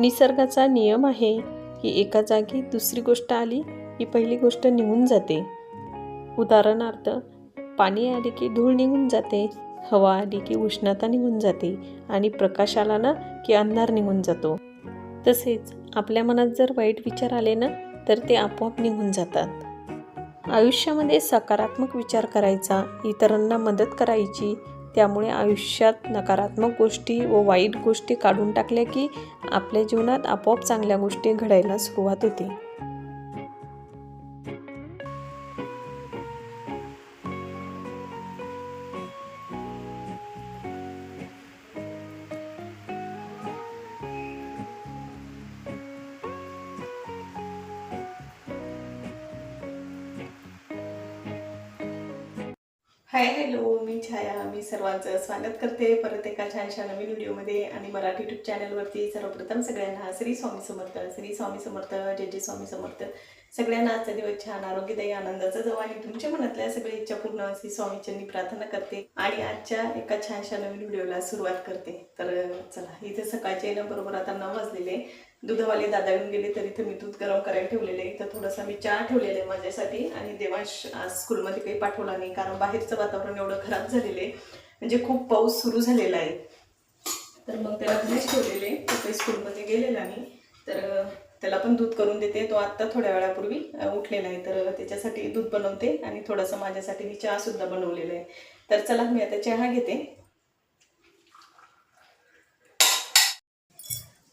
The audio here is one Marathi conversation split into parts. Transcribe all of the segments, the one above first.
निसर्गाचा नियम आहे की एका जागी दुसरी गोष्ट आली की पहिली गोष्ट निघून जाते. उदाहरणार्थ पाणी आले की धूळ निघून जाते हवा आली की उष्णता निघून जाते आणि प्रकाश आला ना की अंधार निघून जातो. तसेच आपल्या मनात जर वाईट विचार आले ना तर ते आपोआप निघून जातात. आयुष्यामध्ये सकारात्मक विचार करायचा इतरांना मदत करायची त्यामुळे आयुष्यात नकारात्मक गोष्टी व वाईट गोष्टी काढून टाकल्या की आपल्या जीवनात आपोआप चांगल्या गोष्टी घडायला सुरुवात होते. मी सर्वांचं स्वागत करते. परत एका छानशा नवीन व्हिडिओमध्ये आणि मराठी यूट्यूब चॅनलवरती सर्वप्रथम सगळ्यांना श्री स्वामी समर्थ श्री स्वामी समर्थ जय जय स्वामी समर्थ. सगळ्यांना आजचा दिवस छान आरोग्यदायी आनंदाचा जवळ आणि तुमच्या मनातल्या सगळ्या इच्छा पूर्ण श्री स्वामीच्यांनी प्रार्थना करते आणि आजच्या एका छानशा नवीन व्हिडिओला सुरुवात करते. तर चला इथे सकाळचे ना बरोबर आता नऊ वाजलेले. दुधावाले दादा येऊन गेले तरी इथं मी दूध गरम करायला ठेवलेले इथं थोडासा मी चहा ठेवलेला आहे माझ्यासाठी आणि देवांश आज स्कूलमध्ये काही पाठवला नाही कारण बाहेरचं वातावरण एवढं खराब झालेलं आहे. म्हणजे खूप पाऊस सुरू झालेला आहे. तर मग त्याला घरीच ठेवलेले तो काही स्कूलमध्ये गेलेला नाही. तर त्याला पण दूध करून देते. तो आत्ता थोड्या वेळापूर्वी उठलेला आहे. तर त्याच्यासाठी दूध बनवते आणि थोडंसं माझ्यासाठी मी चहा सुद्धा बनवलेला आहे. तर चला मी आता चहा घेते.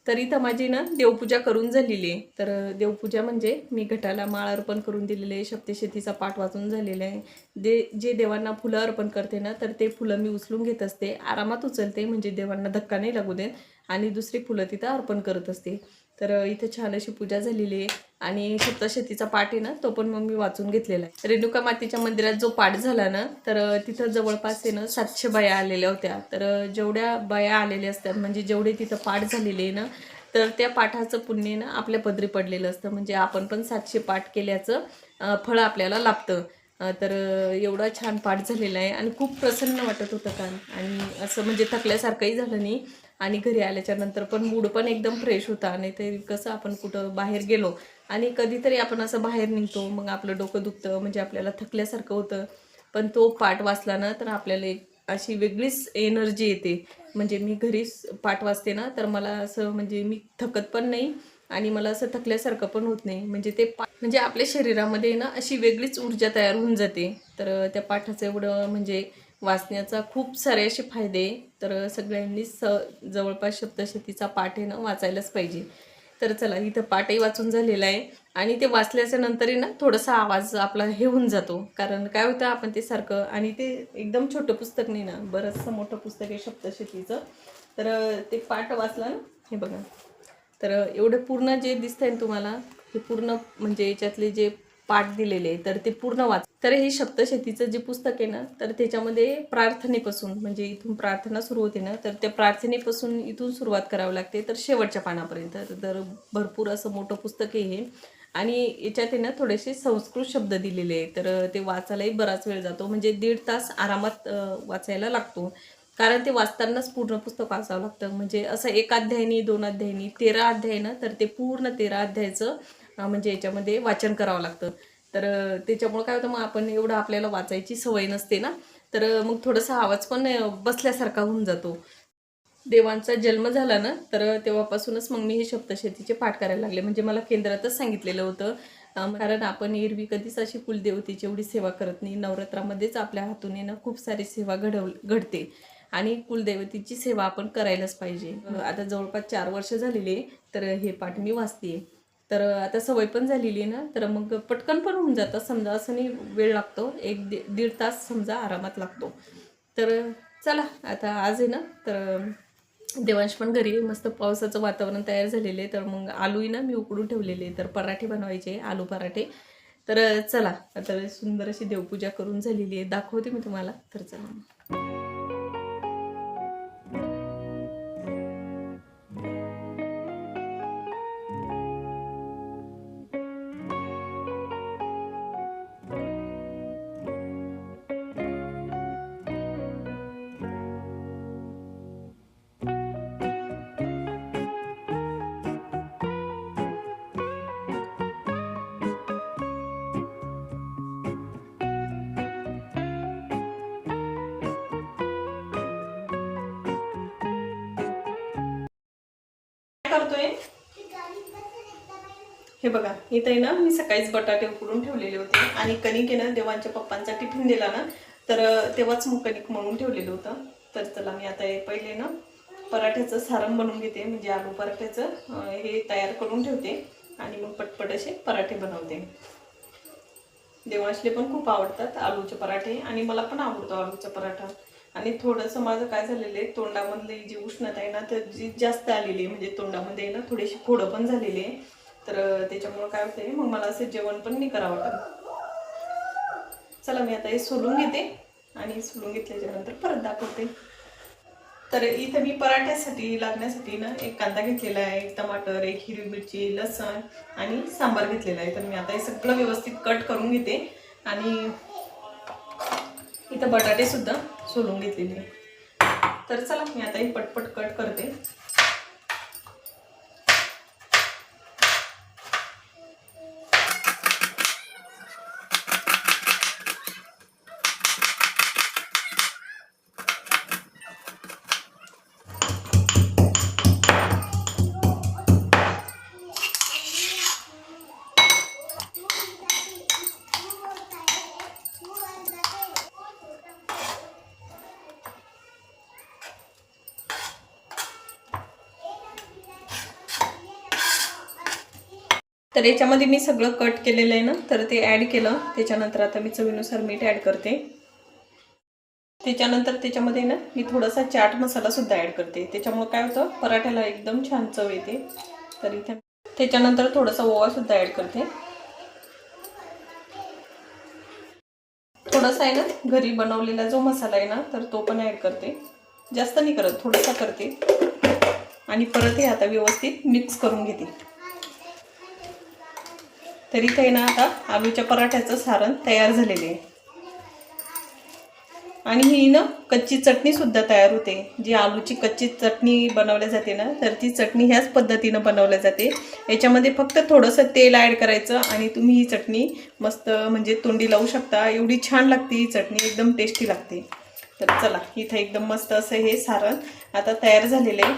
तर इथं माझी ना देवपूजा करून झालेली आहे. तर देवपूजा म्हणजे मी घटाला माळ अर्पण करून दिलेले आहे शब्दशेतीचा पाठ वाचून झालेला आहे. दे जे देवांना फुलं अर्पण करते ना तर ते फुलं मी उचलून घेत असते. आरामात उचलते म्हणजे देवांना धक्का नाही लागू देत. आणि दुसरी फुलं तिथं अर्पण करत असते. तर इथं छान अशी पूजा झालेली आहे. आणि सप्तशतीचा पाठ आहे ना तो पण मग मी वाचून घेतलेला आहे. रेणुका मातेच्या मंदिरात जो पाठ झाला ना तर तिथं जवळपास आहे ना सातशे बाया आलेल्या होत्या. तर जेवढ्या बाया आलेल्या असतात म्हणजे जेवढे तिथं पाठ झालेले आहे ना तर त्या पाठाचं पुण्य ना आपल्या पदरी पडलेलं असतं. म्हणजे आपण पण सातशे पाठ केल्याचं फळ आपल्याला लाभतं. तर एवढा छान पाठ झालेला आहे आणि खूप प्रसन्न वाटत होतं कान आणि असं म्हणजे थकल्यासारखंही झालं नाही. आणि घरी आल्याच्यानंतर पण मूड पण एकदम फ्रेश होता. नाही ते कसं आपण कुठं बाहेर गेलो आणि कधीतरी आपण असं बाहेर निघतो मग आपलं डोकं दुखतं म्हणजे आपल्याला थकल्यासारखं होतं. पण तो पाठ वाचला ना तर आपल्याला एक अशी वेगळीच एनर्जी येते. म्हणजे मी घरीच पाठ वाचते ना तर मला असं म्हणजे मी थकत पण नाही आणि मला असं थकल्यासारखं पण होत नाही. म्हणजे ते पा म्हणजे आपल्या शरीरामध्ये ना अशी वेगळीच ऊर्जा तयार होऊन जाते. तर त्या पाठाचं एवढं म्हणजे वाचण्याचा खूप सारे असे फायदे. तर सगळ्यांनी स जवळपास शब्दशतीचा पाठ आहे ना वाचायलाच पाहिजे. तर चला इथं पाठही वाचून झालेलं आहे. आणि ते वाचल्याच्या नंतरही ना थोडासा आवाज आपला हे होऊन जातो. कारण काय होतं आपण ते सारखं आणि ते एकदम छोटं पुस्तक नाही ना बरंचसं मोठं पुस्तक आहे शब्दशेतीचं तर ते पाठ वाचला ना हे बघा. तर एवढं पूर्ण जे दिसतंय ना तुम्हाला हे पूर्ण म्हणजे याच्यातले जे पाठ दिलेले तर ते पूर्ण वाच. तर हे शब्दशेतीचं जे पुस्तक आहे ना तर त्याच्यामध्ये प्रार्थनेपासून म्हणजे इथून प्रार्थना सुरू होते ना तर त्या प्रार्थनेपासून इथून सुरुवात करावी लागते तर शेवटच्या पानापर्यंत. तर- भरपूर असं मोठं पुस्तक आहे हे. आणि याच्यात आहे ना थोडेसे संस्कृत शब्द दिलेले आहे तर ते वाचायलाही बराच वेळ जातो. म्हणजे दीड तास आरामात वाचायला लागतो. कारण ते वाचतानाच पूर्ण पुस्तक वाचावं लागतं. म्हणजे असं एक अध्यायनी दोन अध्यायनी तेरा अध्याय ना तर ते पूर्ण तेरा अध्यायचं म्हणजे याच्यामध्ये वाचन करावं लागतं. तर त्याच्यामुळं काय होतं मग आपण एवढं आपल्याला वाचायची सवय नसते ना. तर मग थोडासा आवाज पण बसल्यासारखा होऊन जातो. देवांचा जन्म झाला ना तर तेव्हापासूनच मग मी हे शब्दशेतीचे पाठ करायला लागले. म्हणजे मला केंद्रातच सांगितलेलं होतं. कारण आपण एरवी कधीच अशी कुलदेवतेची एवढी सेवा करत नाही. नवरात्रामध्येच आपल्या हातून येणं खूप सारी सेवा घडव घडते. आणि कुलदेवतेची सेवा आपण करायलाच पाहिजे. आता जवळपास चार वर्ष झालेली आहे. तर हे पाठ मी वाचते तर आता सवय पण झालेली आहे ना तर मग पटकन पण होऊन जातं. समजा असं नाही वेळ लागतो एक दि दीड तास समजा आरामात लागतो. तर चला आता आज आहे ना तर देवांश पण घरी मस्त पावसाचं वातावरण तयार झालेलं आहे. तर मग आलूही ना मी उकडून ठेवलेले तर पराठे बनवायचे आलू पराठे. तर चला आता सुंदर अशी देवपूजा करून झालेली आहे. दाखवते मी तुम्हाला. तर चला. करतोय? हे बघा इथे आहे ना मी सकाळीच बटाटे उकडून ठेवलेले होते. आणि कणिक आहे ना देवांच्या पप्पांचा टिफिन दिला ना तर तेव्हाच मग कणिक म्हणून ठेवलेलं होतं. तर चला मी आता हे पहिले ना पराठ्याचं सारण बनवून घेते. म्हणजे आलू पराठ्याचं हे तयार करून ठेवते. आणि मग पटपट असे पराठे बनवते. देवांशले पण खूप आवडतात आलूचे पराठे. आणि मला पण आवडतो आलूचा पराठा. आणि थोडंसं माझं काय झालेलं आहे तोंडामधली जी उष्णता आहे ना तर जी जास्त आलेली आहे म्हणजे तोंडामध्ये ना थोडीशी फोडं पण झालेली आहे. तर त्याच्यामुळं काय होतंय मग मला असं जेवण पण नाही करावं वाटत. चला मी आता हे सोलून घेते आणि सोलून घेतल्याच्यानंतर परत दाखवते. तर इथं मी पराठ्यासाठी लागण्यासाठी ना एक कांदा घेतलेला आहे एक टमाटर एक हिरवी मिरची लसण आणि सांबार घेतलेला आहे. तर मी आता हे सगळं व्यवस्थित कट करून घेते. आणि इथं बटाटे सुद्धा सोलून घेतलेली आहे. तर चला मी आता ही पटपट कट करते तर याच्यामध्ये मी सगळं कट केलेलं आहे ना तर ते ॲड केलं. त्याच्यानंतर आता मी चवीनुसार मीठ ॲड करते. त्याच्यानंतर त्याच्यामध्ये ना मी थोडासा चाट मसालासुद्धा ॲड करते. त्याच्यामुळे काय होतं पराठ्याला एकदम छान चव येते. तर इथे त्याच्यानंतर थोडासा ओवासुद्धा ॲड करते. थोडासा आहे ना घरी बनवलेला जो मसाला आहे ना तर तो पण ॲड करते. जास्त नाही करत थोडासा करते. आणि परत हे आता व्यवस्थित मिक्स करून घेते. तरी काही ना आता आलूच्या पराठ्याचं सारण तयार झालेले आहे. आणि ही ना कच्ची चटणीसुद्धा तयार होते. जी आलूची कच्ची चटणी बनवल्या जाते ना तर ती चटणी ह्याच पद्धतीनं बनवल्या जाते. याच्यामध्ये फक्त थोडंसं तेल ॲड करायचं आणि तुम्ही ही चटणी मस्त म्हणजे तोंडी लावू शकता. एवढी छान लागते ही चटणी एकदम टेस्टी लागते. तर चला इथं एकदम मस्त असं हे सारण आता तयार झालेलं आहे.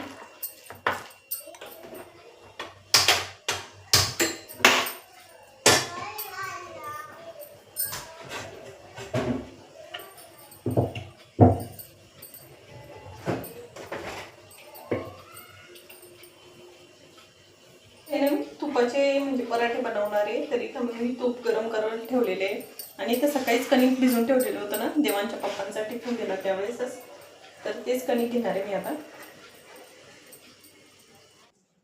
तुपाचे म्हणजे पराठे बनवणारे आहे तर इथं मी तूप गरम करायला ठेवलेले आहे. आणि इथं सकाळीच कणिक भिजून ठेवलेलं होतं ना देवांच्या पप्पांसाठी टिफिन दिला त्यावेळेसच. तर तेच कणिक घेणार आहे मी आता.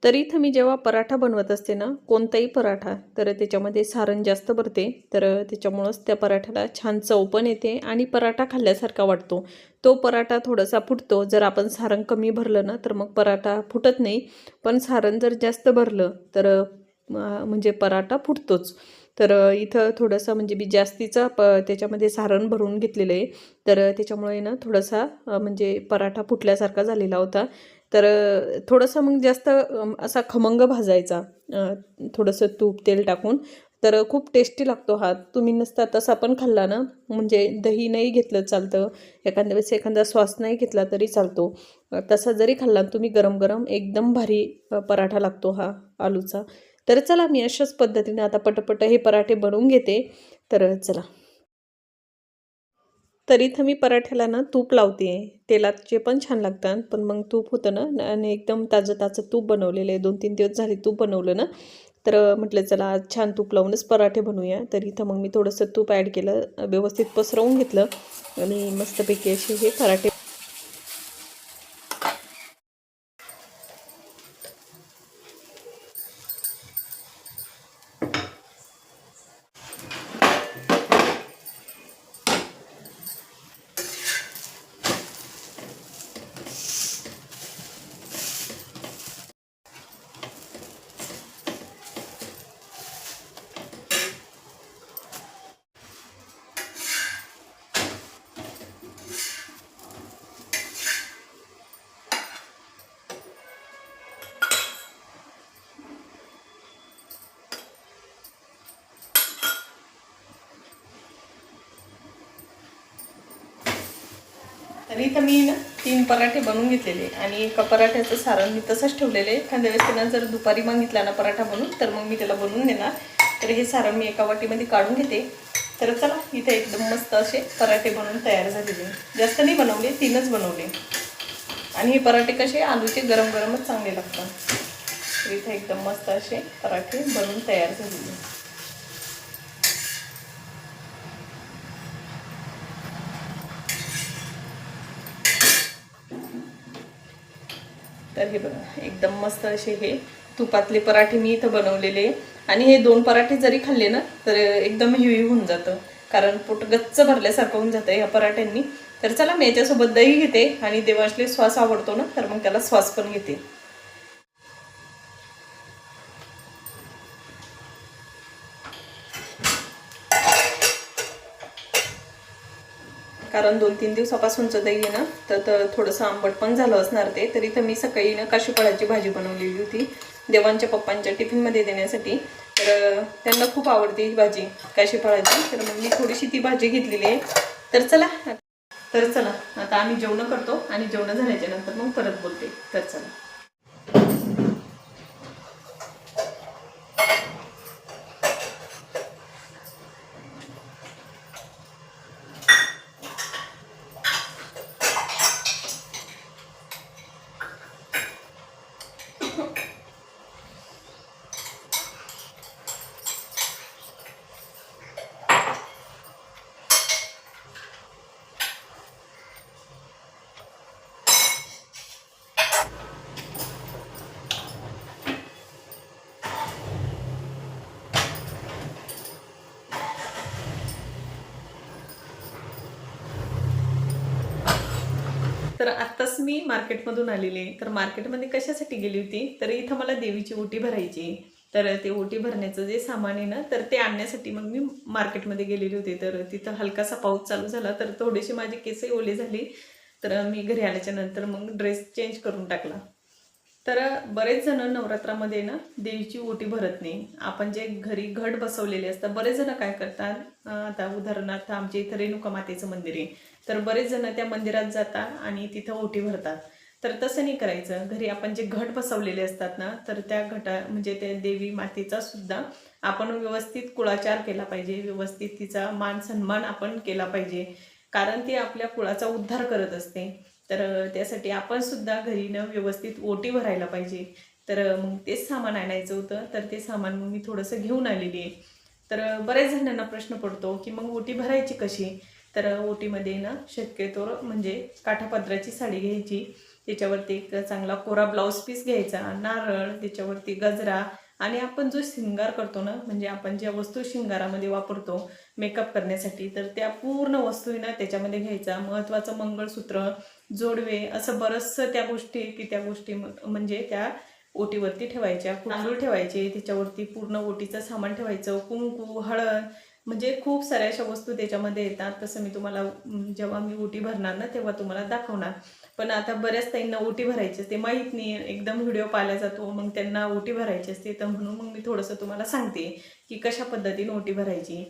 तर इथं मी जेव्हा पराठा बनवत असते ना कोणताही पराठा तर त्याच्यामध्ये सारण जास्त भरते. तर त्याच्यामुळंच त्या पराठ्याला छान चव पण येते आणि पराठा खाल्ल्यासारखा वाटतो. तो पराठा थोडासा फुटतो. जर आपण सारण कमी भरलं ना तर मग पराठा फुटत नाही. पण सारण जर जास्त भरलं तर म्हणजे पराठा फुटतोच. तर इथं थोडंसं म्हणजे मी जास्तीचा प त्याच्यामध्ये सारण भरून घेतलेलं आहे. तर त्याच्यामुळे ना थोडासा म्हणजे पराठा फुटल्यासारखा झालेला होता. तर थोडंसं मग जास्त असा खमंग भाजायचा. थोडंसं तूप तेल टाकून. तर खूप टेस्टी लागतो हा. तुम्ही नसता तसा पण खाल्ला ना म्हणजे दही नाही घेतलं चालतं. एखाद्या वेळेस एखादा श्वास नाही घेतला तरी चालतो. तसा जरी खाल्ला ना तुम्ही गरम गरम एकदम भारी पराठा लागतो हा आलूचा. तर चला मी अशाच पद्धतीने आता पटपट हे पराठे बनवून घेते. तर चला. तर इथं मी पराठ्याला ना तूप लावते. तेलाचे पण छान लागतात पण मग तूप होतं ना आणि एकदम ताजं ताजं तूप बनवलेलं आहे. दोन तीन दिवस झाले तूप बनवलं ना तर म्हटलं चला आज छान तूप लावूनच पराठे बनवूया. तर इथं मग मी थोडंसं तूप ॲड केलं व्यवस्थित पसरवून घेतलं आणि मस्तपैकी असे हे पराठे तर इथं मी ना तीन पराठे बनवून घेतलेले. आणि एका पराठ्याचं सारण मी तसंच ठेवलेलं आहे. एखाद्या वेळेस त्यांना जर दुपारी मागितला ना पराठा बनवून तर मग मी त्याला बनवून देणार. तर हे सारण मी एका वाटीमध्ये काढून घेते. तर चला इथे एकदम मस्त असे पराठे बनवून तयार झालेले जास्त नाही बनवले तीनच बनवले. आणि हे पराठे कसे आलूचे गरम गरमच चांगले लागतात. तर इथे एकदम मस्त असे पराठे बनवून तयार झालेले तर हे बघा एकदम मस्त असे हे तुपातले पराठे मी इथं बनवलेले. आणि हे दोन पराठे जरी खाल्ले ना तर एकदम हिवी होऊन जातं. कारण पोट गच्च भरल्यासारखं होऊन जातं ह्या पराठ्यांनी. तर चला मी याच्यासोबत दही घेते आणि देवाशले श्वास आवडतो ना तर मग त्याला श्वास पण घेते. कारण दोन तीन दिवसापासूनचं दही आहे ना तर तर थोडंसं आंबट पण झालं असणार ते. तरी तर मी सकाळी ना काशीफळाची भाजी बनवलेली होती देवांच्या पप्पांच्या टिफिनमध्ये देण्यासाठी. तर त्यांना खूप आवडते ही भाजी काशीफळाची. तर मग मी थोडीशी ती भाजी घेतलेली आहे. तर चला तर चला आता आम्ही जेवणं करतो आणि जेवणं झाल्याच्यानंतर मग परत बोलते. तर चला. तर आत्ताच मी मार्केटमधून आलेले तर मार्केटमध्ये कशासाठी गेली होती? तर इथं मला देवीची ओटी भरायची तर ते ओटी भरण्याचं जे सामान आहे ना तर ते आणण्यासाठी मग मी मार्केटमध्ये गेलेले होते. तर तिथं हलकासा पाऊस चालू झाला तर थोडेसे माझे केसही ओले झाले. तर मी घरी आल्याच्यानंतर मग ड्रेस चेंज करून टाकला. तर बरेच जण नवरात्रामध्ये ना देवीची ओटी भरत नाही. आपण जे घरी घट बसवलेले असतात बरेच जण काय करतात? आता उदाहरणार्थ आमच्या इथं रेणुका मातेचं मंदिर आहे. तर बरेच जण त्या मंदिरात जातात आणि तिथं ओटी भरतात. तर तसं नाही करायचं. घरी आपण जे घट बसवलेले असतात ना तर त्या घटा म्हणजे त्या देवी मातेचा सुद्धा आपण व्यवस्थित कुळाचार केला पाहिजे. व्यवस्थित तिचा मान सन्मान आपण केला पाहिजे. कारण ती आपल्या कुळाचा उद्धार करत असते. तर त्यासाठी आपण सुद्धा घरी न व्यवस्थित ओटी भरायला पाहिजे. तर मग तेच सामान आणायचं होतं. तर ते सामान मग मी थोडंसं घेऊन आलेली आहे. तर बऱ्याच जणांना प्रश्न पडतो की मग ओटी भरायची कशी? तर ओटीमध्ये ना शक्यतो म्हणजे काठापदराची साडी घ्यायची. त्याच्यावरती एक चांगला कोरा ब्लाऊज पीस घ्यायचा नारळ त्याच्यावरती गजरा आणि आपण जो शिंगार करतो ना म्हणजे आपण ज्या वस्तू शृंगारामध्ये वापरतो मेकअप करण्यासाठी तर त्या पूर्ण वस्तू ना त्याच्यामध्ये घ्यायचा. महत्त्वाचं मंगळसूत्र जोडवे असं बरंचसं त्या गोष्टी की त्या गोष्टी म्हणजे त्या ओटीवरती ठेवायच्या तांदूळ ठेवायचे त्याच्यावरती पूर्ण ओटीचं सामान ठेवायचं कुंकू हळद म्हणजे खूप साऱ्या अशा वस्तू त्याच्यामध्ये येतात. तसं मी तुम्हाला जेव्हा मी ओटी भरणार ना तेव्हा तुम्हाला दाखवणार. पण आता बऱ्याच ताईंना ओटी भरायची असते. माहीत नाही एकदम व्हिडिओ पाहिला जातो मग त्यांना ओटी भरायची असते. तर म्हणून मग मी थोडंसं तुम्हाला सांगते की कशा पद्धतीने ओटी भरायची.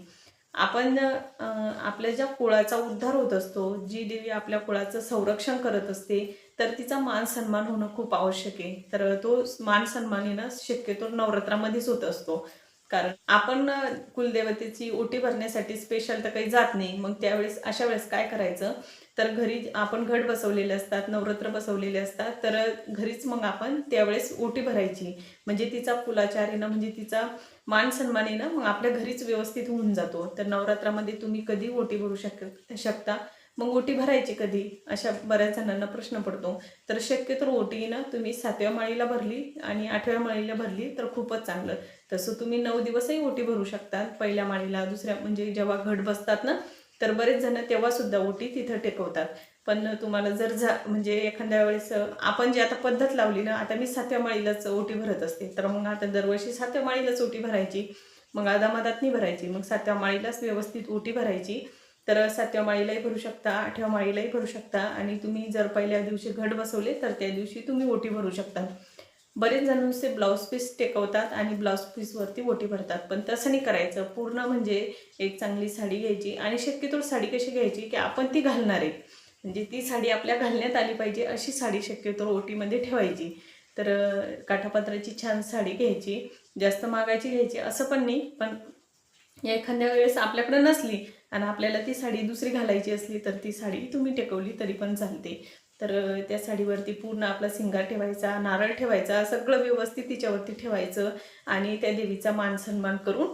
आपण आपल्या ज्या कुळाचा उद्धार होत असतो जी देवी आपल्या कुळाचं संरक्षण करत असते तर तिचा मान सन्मान होणं खूप आवश्यक आहे. तर तो मान सन्मान येणं शक्यतो नवरात्रामध्येच होत असतो. कारण आपण कुलदेवतेची ओटी भरण्यासाठी स्पेशल तर काही जात नाही. मग त्यावेळेस अशा वेळेस काय करायचं? तर घरी आपण घट बसवलेले असतात नवरात्र बसवलेले असतात. तर घरीच मग आपण त्यावेळेस ओटी भरायची. म्हणजे तिचा कुलाचार म्हणजे तिचा मान सन्मान मग आपल्या घरीच व्यवस्थित होऊन जातो. तर नवरात्रामध्ये तुम्ही कधी ओटी भरू शक शकता? मग ओटी भरायची कधी? अशा बऱ्याच जणांना प्रश्न पडतो. तर शक्यतो ओटी ना तुम्ही सातव्या माळीला भरली आणि आठव्या माळीला भरली तर खूपच चांगलं. तसं तुम्ही नऊ दिवसही ओटी भरू शकतात पहिल्या माळीला दुसऱ्या म्हणजे जेव्हा घट बसतात ना तर बरेच जण तेव्हा सुद्धा ओटी तिथं टेकवतात. पण तुम्हाला जर जा म्हणजे एखाद्या वेळेस आपण जी आता पद्धत लावली ना आता मी सातव्या माळीलाच ओटी भरत असते. तर मग आता दरवर्षी सातव्या माळीलाच ओटी भरायची मग आदामादात नाही भरायची मग सातव्या माळीलाच व्यवस्थित ओटी भरायची. तर सातव्या माळीलाही भरू शकता आठव्या माळीलाही भरू शकता. आणि तुम्ही जर पहिल्या दिवशी घट बसवले तर त्या दिवशी तुम्ही ओटी भरू शकता. बरेच जण नुसते ब्लाऊज पीस टेकवतात आणि ब्लाऊज पीसवरती ओटी भरतात. पण तसं नाही करायचं. पूर्ण म्हणजे एक चांगली साडी घ्यायची आणि शक्यतो साडी कशी घ्यायची की आपण ती घालणार आहे. म्हणजे ती साडी आपल्या घालण्यात आली पाहिजे अशी साडी शक्यतो ओटीमध्ये ठेवायची. तर अं, काठापत्राची छान साडी घ्यायची जास्त मागायची घ्यायची असं पण नाही. पण एखाद्या वेळेस आपल्याकडं नसली आणि आपल्याला ती साडी दुसरी घालायची असली तर ती साडी तुम्ही टेकवली तरी पण चालते. तर त्या साडीवरती पूर्ण आपला सिंगार ठेवायचा नारळ ठेवायचा सगळं व्यवस्थित तिच्यावरती ठेवायचं आणि त्या देवीचा मान सन्मान करून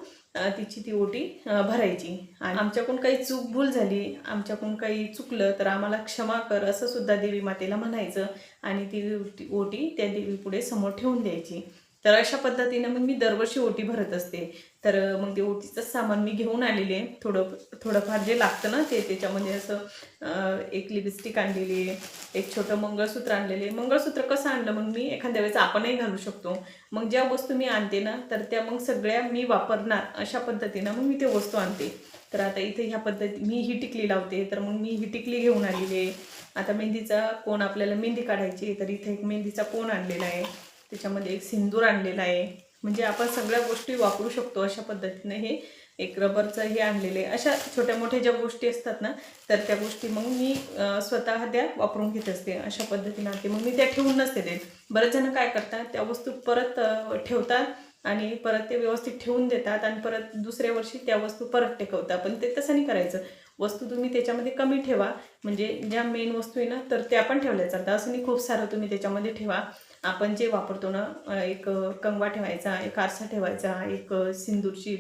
तिची ती ओटी भरायची. आणि आमच्याकडून काही चूक भूल झाली आमच्याकडून काही चुकलं तर आम्हाला क्षमा कर असं सुद्धा देवी मातेला म्हणायचं आणि ती ओटी त्या देवीपुढे समोर ठेवून द्यायची. तर अशा पद्धतीनं मग मी दरवर्षी ओटी भरत असते. तर मग ते ओटीचं सामान मी घेऊन आलेले. आहे. थोडं थोडंफार जे लागतं ना ते त्याच्यामध्ये असं एक लिपस्टिक आणलेली आहे एक छोटं मंगळसूत्र आणलेले. मंगळसूत्र कसं आणलं? मग मी एखाद्या वेळेस आपणही घालू शकतो. मग ज्या वस्तू मी आणते ना तर त्या मग सगळ्या मी वापरणार अशा पद्धतीनं मग मी ते वस्तू आणते. तर आता इथे ह्या पद्धती मी ही टिकली लावते. तर मग मी ही टिकली घेऊन आलेली आहे. आता मेहंदीचा कोण आपल्याला मेहंदी काढायची आहे, तर इथे एक मेहंदीचा कोण आणलेला आहे? त्याच्यामध्ये एक सिंदूर आणलेला आहे. म्हणजे आपण सगळ्या गोष्टी वापरू शकतो अशा पद्धतीने हे एक रबरचं हे आणलेलं आहे. अशा छोट्या मोठ्या ज्या गोष्टी असतात ना तर त्या गोष्टी मग मी स्वतः त्या वापरून घेत असते अशा पद्धतीने आणते. मग मी त्या ठेवून नसते देत. बरेच जण काय करतात त्या वस्तू परत ठेवतात आणि परत ते व्यवस्थित ठेवून देतात आणि परत दुसऱ्या वर्षी त्या वस्तू परत टेकवतात. पण ते तसं नाही करायचं. वस्तू तुम्ही त्याच्यामध्ये कमी ठेवा. म्हणजे ज्या मेन वस्तू आहे ना तर त्या पण ठेवल्या जातात. असं नाही खूप सारं तुम्ही त्याच्यामध्ये ठेवा. आपण जे वापरतो ना एक कंगवा ठेवायचा एक आरसा ठेवायचा एक सिंदूरची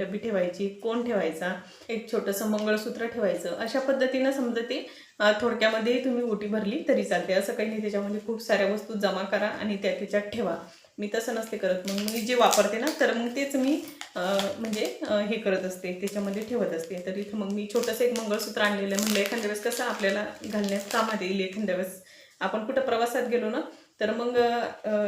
डबी ठेवायची कोण ठेवायचा एक छोटंसं मंगळसूत्र ठेवायचं अशा पद्धतीनं समजा ते थोडक्यामध्येही थोडक्यामध्ये तुम्ही ओटी भरली तरी चालते. असं काही नाही त्याच्यामध्ये खूप साऱ्या वस्तू जमा करा आणि त्या त्याच्यात ठेवा. मी तसं नसते करत. मग मी जे वापरते ना तर मग तेच मी म्हणजे हे करत असते त्याच्यामध्ये ठेवत असते. तर इथं मग मी छोटंसं एक मंगळसूत्र आणलेलं आहे. म्हणलं एखाद्या वेळेस कसं आपल्याला घालण्यास कामात येईल एखाद्या वेळेस. आपण कुठं प्रवासात गेलो ना तर मग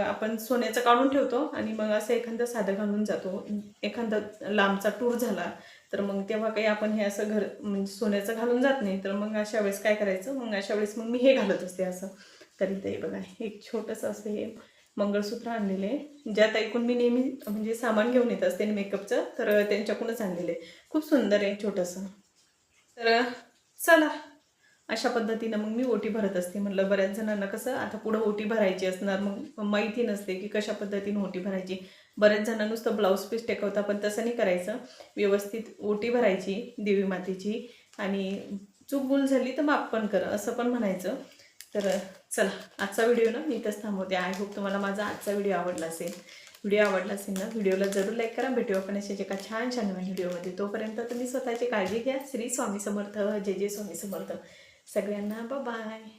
आपण सोन्याचं काढून ठेवतो आणि मग असं एखादं साधं घालून जातो. एखादा लांबचा टूर झाला तर मग तेव्हा काही आपण हे असं घर म्हणजे सोन्याचं घालून जात नाही. तर मग अशा वेळेस काय करायचं? मग अशा वेळेस मग मी हे घालत असते असं. तरी ते बघा एक छोटंसं असं हे मंगळसूत्र आणलेले आहे. ज्यात ऐकून मी नेहमी म्हणजे सामान घेऊन येत असते मेकअपचं तर त्यांच्याकडूनच आणलेले आहे. खूप सुंदर आहे छोटंसं. तर चला. अशा पद्धतीनं मग मी ओटी भरत असते. म्हटलं बऱ्याच जणांना कसं आता पुढं ओटी भरायची असणार मग माहिती नसते की कशा पद्धतीनं ओटी भरायची. बऱ्याच जणांना नुसतं ब्लाऊज पीस टेकवता पण तसं नाही करायचं. व्यवस्थित ओटी भरायची देवी मातेची आणि चूक भूल झाली तर माफ पण कर असं पण म्हणायचं. तर चला आजचा व्हिडिओ ना मी इथंच थांबवते. आय होप तुम्हाला माझा आजचा व्हिडिओ आवडला असेल. व्हिडिओ आवडला असेल ना व्हिडिओला जरूर लाईक करा. भेटू आपण अशाच एका छान छान व्हिडिओमध्ये. तोपर्यंत तुम्ही स्वतःची काळजी घ्या. श्री स्वामी समर्थ. जय जय स्वामी समर्थ. सगळ्यांना बाय